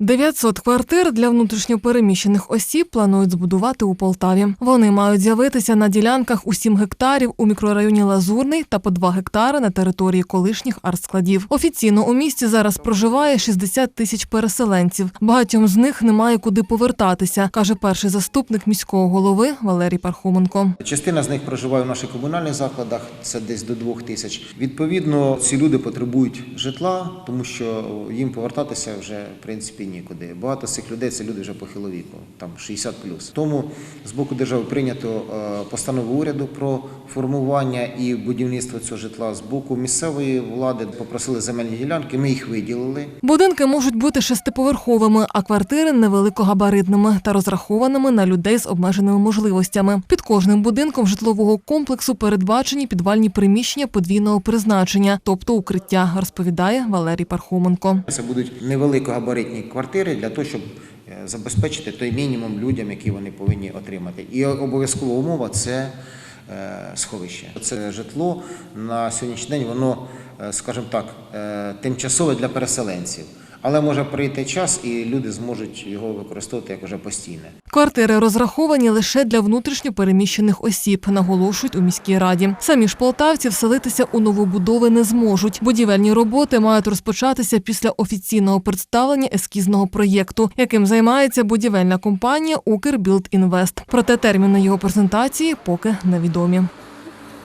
900 квартир для внутрішньопереміщених осіб планують збудувати у Полтаві. Вони мають з'явитися на ділянках у 7 гектарів у мікрорайоні Лазурний та по 2 гектари на території колишніх артскладів. Офіційно у місті зараз проживає 60 тисяч переселенців. Багатьом з них немає куди повертатися, каже перший заступник міського голови Валерій Пархоменко. Частина з них проживає в наших комунальних закладах, це десь до двох тисяч. Відповідно, ці люди потребують житла, тому що їм повертатися вже в принципі нікуди. Багато з цих людей це люди вже похилого віку, там 60 Тому з боку держави прийнято е, постанову уряду про формування і будівництво цього житла. З боку місцевої влади попросили земельні ділянки. Ми їх виділили. Будинки можуть бути шестиповерховими, а квартири невеликогабаритними та розрахованими на людей з обмеженими можливостями. Під кожним будинком житлового комплексу передбачені підвальні приміщення подвійного призначення, тобто укриття, розповідає Валерій Пархоменко. Це будуть невеликогабаритні квартири для того, щоб е, забезпечити той мінімум людям, які вони повинні отримати. І обов'язкова умова це е, сховище. Це житло на сьогоднішній день, воно, е, скажімо так, тимчасове для переселенців. Але може прийти час, і люди зможуть його використовувати як уже постійне. Квартири розраховані лише для внутрішньо переміщених осіб, наголошують у міській раді. Самі ж полтавці вселитися у новобудови не зможуть. Будівельні роботи мають розпочатися після офіційного представлення ескізного проєкту, яким займається будівельна компанія Укрбілдінвест. Проте терміни його презентації поки невідомі.